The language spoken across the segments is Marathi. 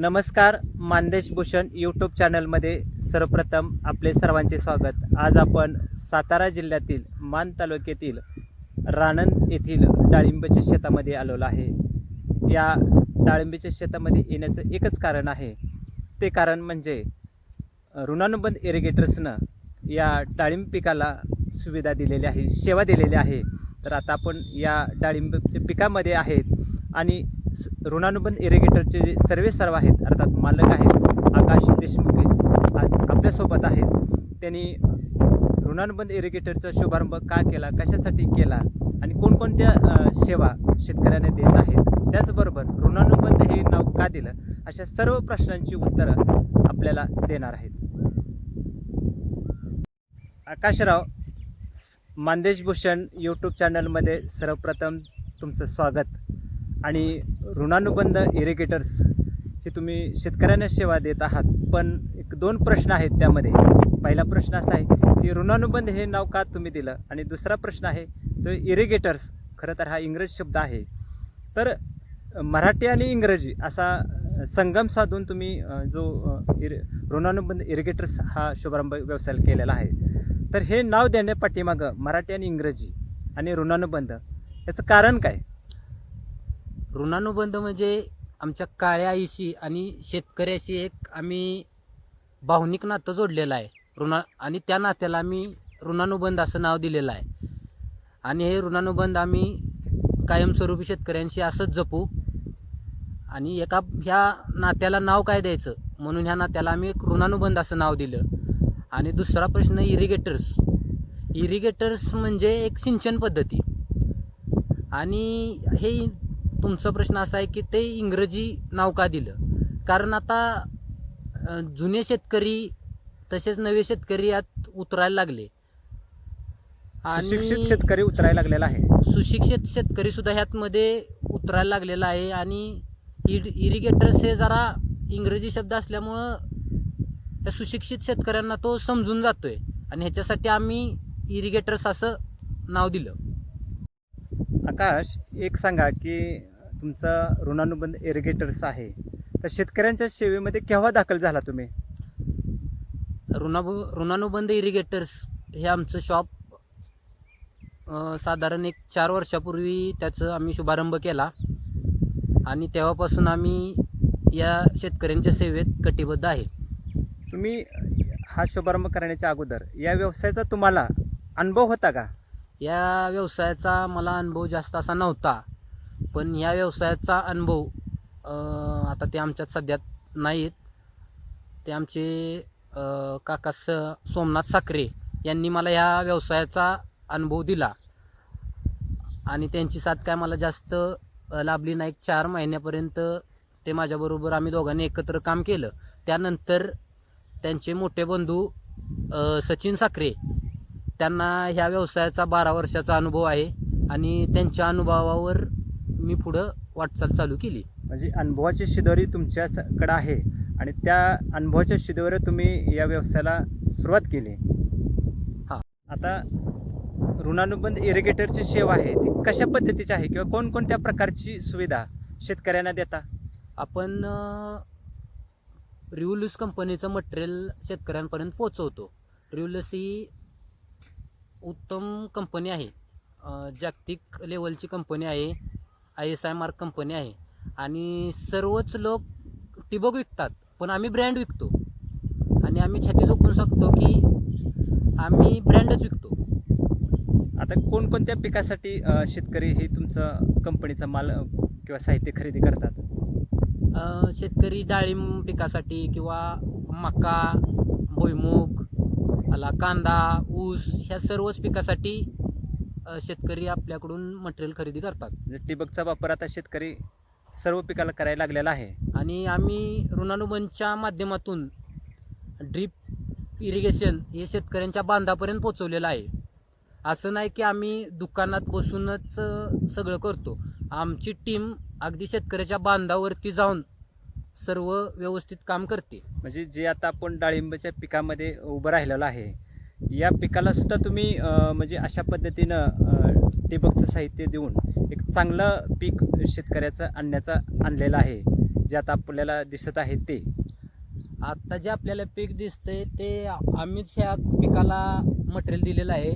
नमस्कार मानदेश भूषण यूट्यूब चॅनलमध्ये सर्वप्रथम आपले सर्वांचे स्वागत. आज आपण सातारा जिल्ह्यातील मान तालुक्यातील राणंद येथील डाळिंबाच्या शेतामध्ये आलेलो आहे. या डाळिंबाच्या शेतामध्ये येण्याचं एकच कारण आहे. ते कारण म्हणजे ऋणानुबंध इरिगेटर्सनं या डाळिंब पिकाला सुविधा दिलेली आहे सेवा दिलेली आहे. तर आता आपण या डाळिंबाच्या पिकामध्ये आहेत आणि ऋणानुबंध इरिगेटरचे जे सर्वे सर्व आहेत अर्थात मालक आहेत आकाश देशमुख आज आपल्यासोबत आहेत. त्यांनी ऋणानुबंध इरिगेटरचा शुभारंभ का केला कशासाठी केला आणि कोणकोणत्या सेवा शेतकऱ्यांना देत आहेत? त्याचबरोबर ऋणानुबंध हे नाव का दिलं? अशा सर्व प्रश्नांची उत्तरं आपल्याला देणार आहेत. आकाशराव मांदेश भूषण यूट्यूब चॅनलमध्ये सर्वप्रथम तुमचं स्वागत. आणि ऋणानुबंध इरिगेटर्स हे तुम्ही शेतकऱ्यांना सेवा देत आहात. पण एक दोन प्रश्न आहेत त्यामध्ये. पहिला प्रश्न असा आहे की ऋणानुबंध हे नाव का तुम्ही दिलं? आणि दुसरा प्रश्न आहे तो इरिगेटर्स खरं तर हा इंग्रजी शब्द आहे. तर मराठी आणि इंग्रजी असा संगम साधून तुम्ही जो इर ऋणानुबंध इरिगेटर्स हा शुभारंभ व्यवसाय केलेला आहे. तर हे नाव देण्यापाठीमागं मराठी आणि इंग्रजी आणि ऋणानुबंध याचं कारण काय? ऋणानुबंध म्हणजे आमच्या काळ्या आईशी आणि शेतकऱ्याशी एक आम्ही भावनिक नातं जोडलेलं आहे. ऋणा आणि त्या नात्याला आम्ही ऋणानुबंध असं नाव दिलेलं आहे. आणि हे ऋणानुबंध आम्ही कायमस्वरूपी शेतकऱ्यांशी असंच जपू. आणि एका ह्या नात्याला नाव काय द्यायचं? म्हणून ह्या नात्याला आम्ही एक ऋणानुबंध असं नाव दिलं. आणि दुसरा प्रश्न इरिगेटर्स इरिगेटर्स म्हणजे एक सिंचन पद्धती. आणि हे तुमचा प्रश्न असा आहे की ते इंग्रजी नाव का दिलं? कारण आता जुने शेतकरी तसेच नवे शेतकरी यात उतरायला लागले. सुशिक्षित शेतकरी उतरायला लागलेला आहे. सुशिक्षित शेतकरी सुद्धा ह्यातमध्ये उतरायला लागलेला आहे आणि इड इरिगेटर्स हे जरा इंग्रजी शब्द असल्यामुळं त्या सुशिक्षित शेतकऱ्यांना तो समजून जातोय. आणि ह्याच्यासाठी आम्ही इरिगेटर्स असं नाव दिलं. आकाश एक सांगा की तुमचा ऋणानुबंध इरिगेटर्स आहे. तर शेतकऱ्यांच्या सेवेमध्ये केव्हा दाखल झाला तुम्ही? ऋणाबु ऋणानुबंध इरिगेटर्स हे आमचं शॉप साधारण एक चार वर्षापूर्वी त्याचं आम्ही शुभारंभ केला. आणि तेव्हापासून आम्ही या शेतकऱ्यांच्या सेवेत कटिबद्ध आहे. तुम्ही हा शुभारंभ करण्याच्या अगोदर या व्यवसायाचा तुम्हाला अनुभव होता का? या व्यवसायाचा मला अनुभव जास्त असा नव्हता. पण या व्यवसायाचा अनुभव आता ते आमच्यात सध्यात नाहीत. ते आमचे काका स सोमनाथ साखरे यांनी मला या व्यवसायाचा अनुभव दिला. आणि त्यांची साथ काय मला जास्त लाभली नाही. एक चार महिन्यापर्यंत ते माझ्याबरोबर आम्ही दोघांनी एकत्र काम केलं. त्यानंतर त्यांचे मोठे बंधू सचिन साखरे त्यांना ह्या व्यवसायाचा बारा वर्षाचा अनुभव आहे आणि त्यांच्या अनुभवावर मी पुढं वाटचाल चालू केली. म्हणजे अनुभवाची शिदोरी तुमच्याकडे आहे आणि त्या अनुभवाच्या शिदोरीवर तुम्ही या व्यवसायाला सुरुवात केली. हा. आता ऋणानुबंध इरिगेटरची सेवा आहे ती कशा पद्धतीची आहे किंवा कोणकोणत्या प्रकारची सुविधा शेतकऱ्यांना देता? आपण रिव्हल्यूस कंपनीचं मटेरियल शेतकऱ्यांपर्यंत पोचवतो रिव्हल्यूस ही उत्तम कंपनी आहे. जागतिक लेवलची कंपनी आहे. I S I mark company आहे. आणि सर्वच लोक टिबक विकतात पण आम्ही ब्रँड विकतो. आणि आम्ही छाती झोकून शकतो की आम्ही ब्रँडच विकतो. आता कोणकोणत्या पिकासाठी शेतकरी हे तुमचं कंपनीचा माल किंवा साहित्य खरेदी करतात? शेतकरी डाळिंब पिकासाठी किंवा मका भुईमूग आला कांदा ऊस ह्या सर्वच पिकासाठी अ, शेतकरी आपल्याकडून मटेरियल खरेदी करतात. म्हणजे ठिबकचा वापर आता शेतकरी सर्व पिकाला करायला लागलेला आहे. आणि आम्ही ऋणानुबंधच्या माध्यमातून ड्रीप इरिगेशन हे शेतकऱ्यांच्या बांधापर्यंत पोचवलेलं आहे. असं नाही की आम्ही दुकानात बसूनच अ, सगळं करतो. आमची टीम अगदी शेतकऱ्याच्या बांधावरती जाऊन सर्व व्यवस्थित काम करते. म्हणजे जे आता आपण डाळिंबाच्या पिकामध्ये उभं राहिलेलं आहे या पिकाला सुद्धा तुम्ही म्हणजे अशा पद्धतीनं अ, ठिबकचं साहित्य देऊन एक चांगलं पीक शेतकऱ्याचं आणण्याचा आणलेलं आहे जे आता आपल्याला दिसत आहे ते. आता जे आपल्याला पीक दिसतंय ते आम्हीच ह्या पिकाला मटेरियल दिलेलं आहे.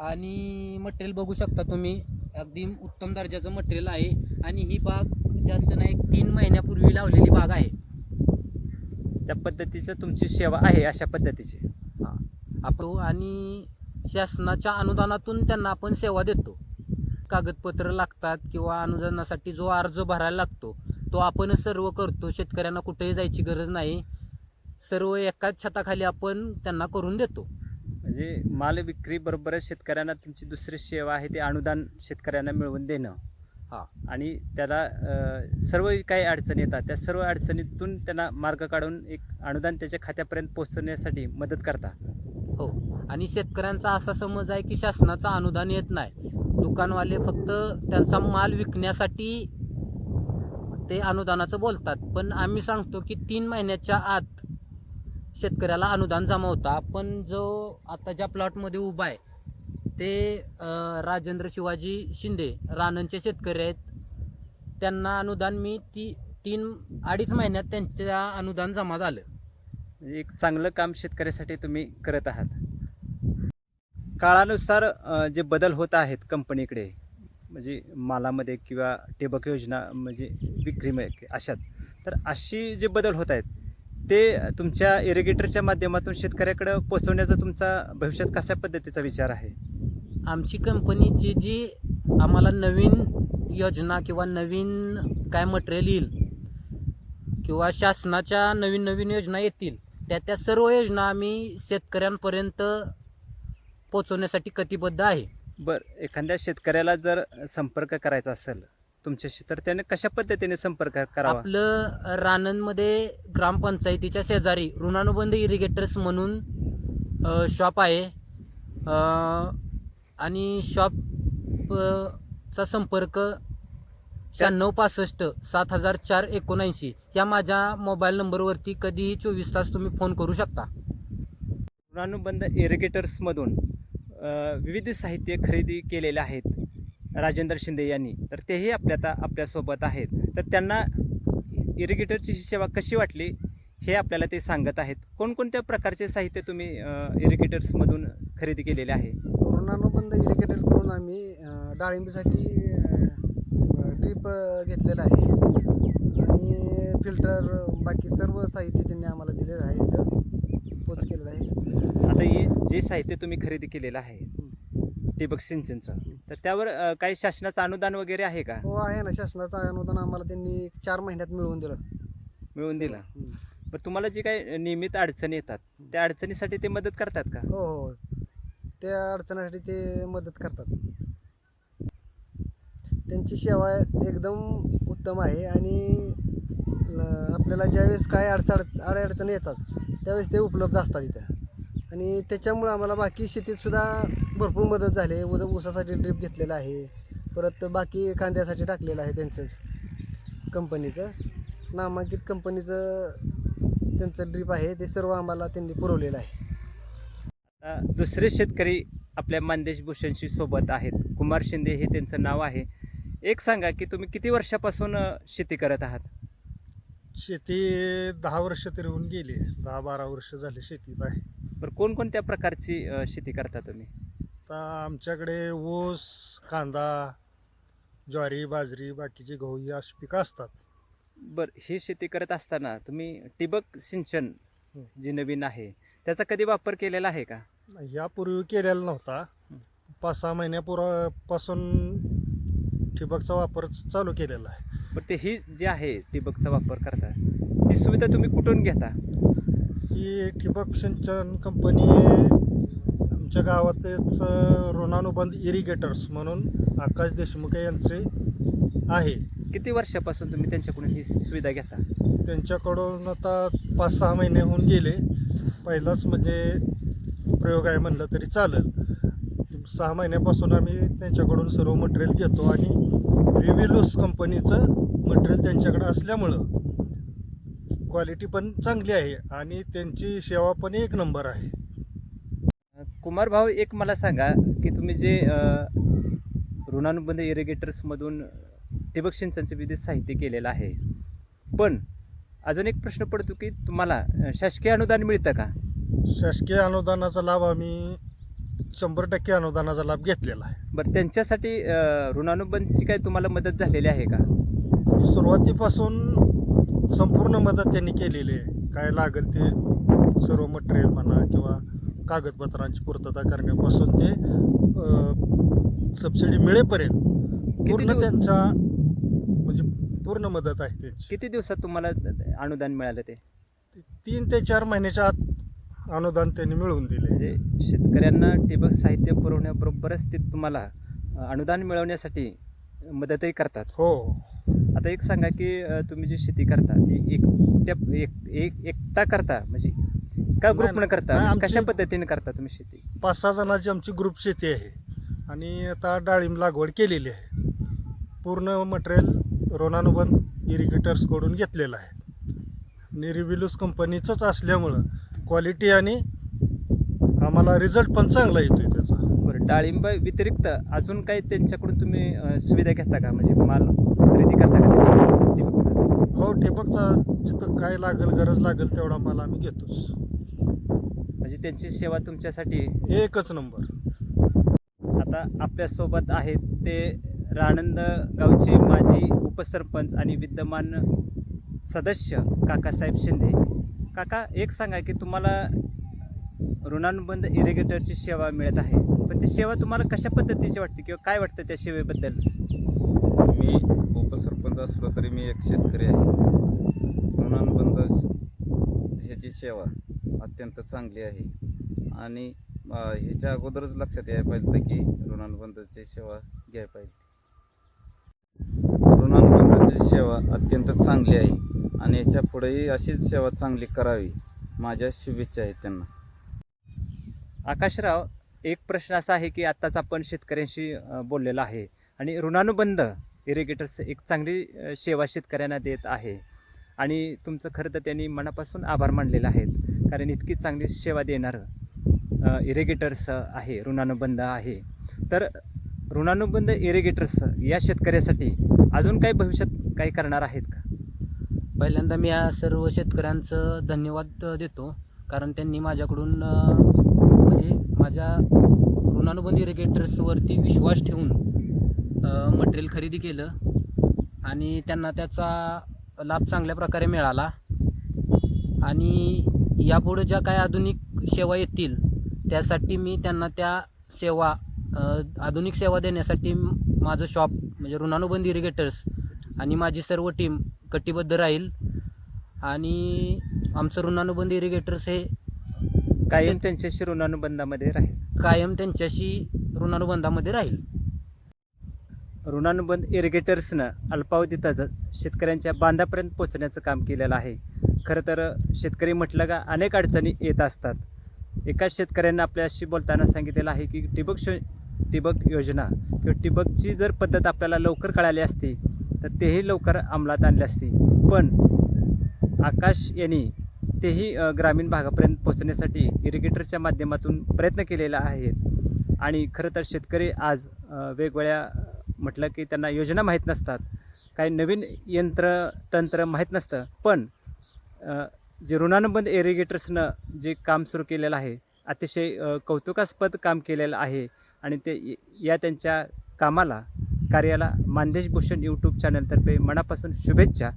आणि मटेरियल बघू शकता तुम्ही अगदी उत्तम दर्जाचं मटेरियल आहे. आणि ही बाग जास्त नाही तीन महिन्यापूर्वी लावलेली बाग आहे. त्या पद्धतीचं तुमची सेवा आहे अशा पद्धतीची. आपण आणि शासनाच्या अनुदानातून त्यांना आपण सेवा देतो. कागदपत्र लागतात किंवा अनुदानासाठी जो अर्ज भरायला लागतो तो आपणच सर्व करतो. शेतकऱ्यांना कुठेही जायची गरज नाही. सर्व एकाच छताखाली आपण त्यांना करून देतो. म्हणजे माल विक्री बरोबरच शेतकऱ्यांना तुमची दुसरी सेवा आहे ते अनुदान शेतकऱ्यांना मिळवून देणं. हा. आणि त्याला सर्व काही अडचणी येतात. त्या सर्व अडचणीतून त्यांना मार्ग काढून एक अनुदान त्याच्या खात्यापर्यंत पोहोचवण्यासाठी मदत करता. हो. आणि शेतकऱ्यांचा असा समज आहे की शासनाचं अनुदान येत नाही. दुकानवाले फक्त त्यांचा माल विकण्यासाठी ते अनुदानाचं बोलतात. पण आम्ही सांगतो की तीन महिन्याच्या आत शेतकऱ्याला अनुदान जमा होतं. आपण जो आता ज्या प्लॉटमध्ये उभा आहे ते राजेंद्र शिवाजी शिंदे रानंचे शेतकरी आहेत. त्यांना अनुदान मी ती तीन अडीच महिन्यात त्यांच्या अनुदान जमा झालं. म्हणजे एक चांगलं काम शेतकऱ्यासाठी तुम्ही करत आहात. काळानुसार जे बदल होत आहेत कंपनीकडे म्हणजे मालामध्ये किंवा ठिबक योजना म्हणजे विक्रीमध्ये अशात तर अशी जे बदल होत आहेत ते तुमच्या इरिगेटरच्या माध्यमातून शेतकऱ्याकडं पोचवण्याचा तुमचा भविष्यात कशा पद्धतीचा विचार आहे? आमची कंपनीची जी आम्हाला नवीन योजना किंवा नवीन काय मटेरियल येईल किंवा शासनाच्या नवीन नवीन योजना येतील त्या त्या सर्व योजना आम्ही शेतकऱ्यांपर्यंत पोचवण्यासाठी कटिबद्ध आहे. बरं एखाद्या शेतकऱ्याला जर संपर्क करायचा असेल तुमच्याशी तर त्याने कशा पद्धतीने संपर्क करावा? आपलं रानंदमध्ये ग्रामपंचायतीच्या शेजारी ऋणानुबंध इरिगेटर्स म्हणून शॉप आहे. आणि शॉपचा संपर्क शहाण्णव पासष्ट सात हजार चार एकोणऐंशी. या माझ्या मोबाईल नंबरवरती कधीही चोवीस तास तुम्ही फोन करू शकता. ऋणानुबंध इरिगेटर्समधून विविध साहित्य खरेदी केलेले आहेत राजेंद्र शिंदे यांनी. तर तेही आपल्या आता आपल्यासोबत आहेत. तर त्यांना इरिगेटरची ही सेवा कशी वाटली हे आपल्याला ते सांगत आहेत. कोणकोणत्या प्रकारचे साहित्य तुम्ही इरिगेटर्समधून खरेदी केलेले आहे? ऋणानुबंध इरिगेटेड करून आम्ही डाळिंबीसाठी ड्रीप घेतलेला आहे. आणि फिल्टर बाकी सर्व साहित्य त्यांनी आम्हाला दिलेलं आहे इथं. पोच केलेलं आहे. आता हे जे साहित्य तुम्ही खरेदी केलेलं आहे ठिबक सिंचनचं तर त्यावर काही शासनाचं अनुदान वगैरे आहे का? हो आहे ना. शासनाचं अनुदान आम्हाला त्यांनी चार महिन्यात मिळवून दिलं. मिळवून दिलं. पण तुम्हाला जे काही नियमित अडचणी येतात त्या अडचणीसाठी ते मदत करतात का? हो हो. त्या अडचणासाठी ते मदत करतात. त्यांची सेवा एकदम उत्तम आहे आणि आपल्याला ज्यावेळेस काय अडचण अडचणी येतात त्यावेळेस ते उपलब्ध असतात इथं. आणि त्याच्यामुळं आम्हाला बाकी शेतीतसुद्धा भरपूर मदत झाली. आहे उद ऊसासाठी ड्रीप घेतलेला आहे. परत बाकी कांद्यासाठी टाकलेलं आहे त्यांचंच कंपनीचं. नामांकित कंपनीचं त्यांचं ड्रीप आहे. ते सर्व आम्हाला त्यांनी पुरवलेलं आहे. दुसरे शेतकरी आपल्या मानदेश भूषणशी सोबत आहेत. कुमार शिंदे हे त्यांचं नाव आहे. एक सांगा की तुम्ही किती वर्षापासून शेती करत आहात? शेती दहा वर्ष तरी होऊन गेली दहा बारा वर्ष झाली शेतीत आहे. बरं कोणकोणत्या प्रकारची अ, शेती करता तुम्ही? आता आमच्याकडे ऊस कांदा ज्वारी बाजरी बाकीची गहू ही अशी पिकं असतात. बरं ही शेती करत असताना तुम्ही ठिबक सिंचन हं. जे नवीन आहे त्याचा कधी वापर केलेला आहे का? यापूर्वी केलेला नव्हता. हं. पाच सहा महिन्यापूर्वापासून ठिबकचा वापर चालू केलेला आहे. पण ते ही जे आहे ठिबकचा वापर करता ती सुविधा तुम्ही कुठून घेता? ही ठिबक सिंचन कंपनी आमच्या गावातच ऋणानुबंध इरिगेटर्स म्हणून आकाश देशमुख यांचे आहे. किती वर्षापासून तुम्ही त्यांच्याकडून ही सुविधा घेता? त्यांच्याकडून आता पाच सहा महिने होऊन गेले. पहिलाच म्हणजे प्रयोग आहे म्हणलं तरी चालेल. सहा महिन्यापासून आम्ही त्यांच्याकडून सर्व मटेरियल घेतो आणि रिव्हिलूस कंपनीचं मटेरियल त्यांच्याकडे असल्यामुळं क्वालिटी पण चांगली आहे आणि त्यांची सेवा पण एक नंबर आहे. कुमार भाऊ एक मला सांगा की तुम्ही जे ऋणानुबंध इरिगेटर्समधून ठिबक सिंचनचे विविध साहित्य केलेलं आहे. पण अजून एक प्रश्न पडतो की तुम्हाला शासकीय अनुदान मिळतं का? शासकीय अनुदानाचा लाभ आम्ही शंभर टक्के अनुदानाचा लाभ घेतलेला आहे. बरं त्यांच्यासाठी अ, ऋणानुबंधची काय तुम्हाला मदत झालेली आहे का? सुरुवातीपासून संपूर्ण मदत त्यांनी केलेली आहे. काय लागेल ते सर्व मटेरियल म्हणा किंवा कागदपत्रांची पूर्तता करण्यापासून ते सबसिडी मिळेपर्यंत पूर्ण दिवस- त्यांच्या म्हणजे पूर्ण मदत आहे त्यांची. किती दिवसात तुम्हाला अनुदान मिळालं ते? तीन ते चार महिन्याच्या आत अनुदान त्यांनी मिळवून दिले. म्हणजे शेतकऱ्यांना ठिबक साहित्य पुरवण्याबरोबरच ते तुम्हाला अनुदान मिळवण्यासाठी मदतही करतात. हो. आता एक सांगा की तुम्ही जी शेती करता ती एक त्या एक एक एकटा करता म्हणजे का ग्रुपनं करता? नाही, म्हणजे कशा पद्धतीने करता तुम्ही शेती? पाच सहा जणांची आमची ग्रुप शेती आहे. आणि आता डाळिंब लागवड केलेली आहे. पूर्ण मटेरियल रोनानुबंध इरिगेटर्सकडून घेतलेलं आहे. रिव्हिल्यूस कंपनीचंच असल्यामुळं क्वालिटी आणि आम्हाला रिझल्ट पण चांगला येतोय त्याचा. बरं डाळिंब व्यतिरिक्त अजून काही त्यांच्याकडून तुम्ही अ, सुविधा घेता का? म्हणजे माल खरेदी करता का त्यांच्याकडून ठिबकचा? हो ठिबकचा जिथं काय लागेल गरज लागेल तेवढा माल आम्ही घेतोच. म्हणजे त्यांची सेवा तुमच्यासाठी? एकच नंबर. आता आपल्यासोबत आहेत ते राणंद गावचे माजी उपसरपंच आणि विद्यमान सदस्य काकासाहेब शिंदे. काका एक सांगा की तुम्हाला ऋणानुबंध इरिगेटरची सेवा मिळत आहे पण ती सेवा तुम्हाला कशा पद्धतीची वाटते किंवा काय वाटतं त्या सेवेबद्दल? मी उपसरपंच असलो तरी मी एक शेतकरी आहे. ऋणानुबंध ह्याची सेवा अत्यंत चांगली आहे. आणि ह्याच्या अगोदरच लक्षात यायला पाहिजे की ऋणानुबंधाची सेवा घ्यायला पाहिजे सेवा अत्यंत चांगली आहे आणि याच्या पुढेही अशीच सेवा चांगली करावी. माझ्या शुभेच्छा आहेत त्यांना. आकाशराव एक प्रश्न असा आहे की आत्ताच आपण शेतकऱ्यांशी बोललेला बोललेलो आहे आणि ऋणानुबंध इरिगेटर्स एक चांगली सेवा शेतकऱ्यांना देत आहे. आणि तुमचं खरं तर त्यांनी मनापासून आभार मानलेले आहेत कारण इतकी चांगली सेवा देणारं इरिगेटर्स आहे ऋणानुबंध आहे. तर ऋणानुबंध इरिगेटर्स या शेतकऱ्यासाठी अजून काही भविष्यात काही करणार आहेत का? पहिल्यांदा मी या सर्व शेतकऱ्यांचं धन्यवाद देतो. कारण त्यांनी माझ्याकडून म्हणजे माझ्या ऋणानुबंध इरिगेटर्सवरती विश्वास ठेवून मटेरियल खरेदी केलं. आणि त्यांना त्याचा लाभ चांगल्या प्रकारे मिळाला. आणि यापुढे ज्या काही आधुनिक सेवा येतील त्यासाठी मी त्यांना त्या सेवा आधुनिक सेवा देण्यासाठी माझं शॉप म्हणजे ऋणानुबंध इरिगेटर्स आणि माझी सर्व टीम कटिबद्ध राहील. आणि आमचं ऋणानुबंध इरिगेटर्स हे कायम त्यांच्याशी ऋणानुबंधामध्ये राहील. कायम त्यांच्याशी ऋणानुबंधामध्ये राहील. ऋणानुबंध इरिगेटर्सनं अल्पावधीतच शेतकऱ्यांच्या बांधापर्यंत पोचण्याचं काम केलेलं आहे. खरं तर शेतकरी म्हटलं का अनेक अडचणी येत असतात. एकाच शेतकऱ्यांना आपल्याशी बोलताना सांगितलेलं आहे की ठिबक शो ठिबक योजना किंवा ठिबकची जर पद्धत आपल्याला लवकर कळाली असती तर तेही लवकर अंमलात आणले असती. पण आकाश यांनी तेही ग्रामीण भागापर्यंत पोचण्यासाठी इरिगेटरच्या माध्यमातून प्रयत्न केलेला आहेत आणि खरं तर शेतकरी आज वेगवेगळ्या म्हटलं की त्यांना योजना माहीत नसतात. काही नवीन यंत्र तंत्र माहीत नसतं. पण जे ऋणानुबंध इरिगेटर्सनं जे काम सुरू केलेलं आहे अतिशय कौतुकास्पद काम केलेलं आहे. आणि ते या त्यांच्या कामाला कार्याला मानदेश भूषण यूट्यूब चॅनलतर्फे मनापासून शुभेच्छा.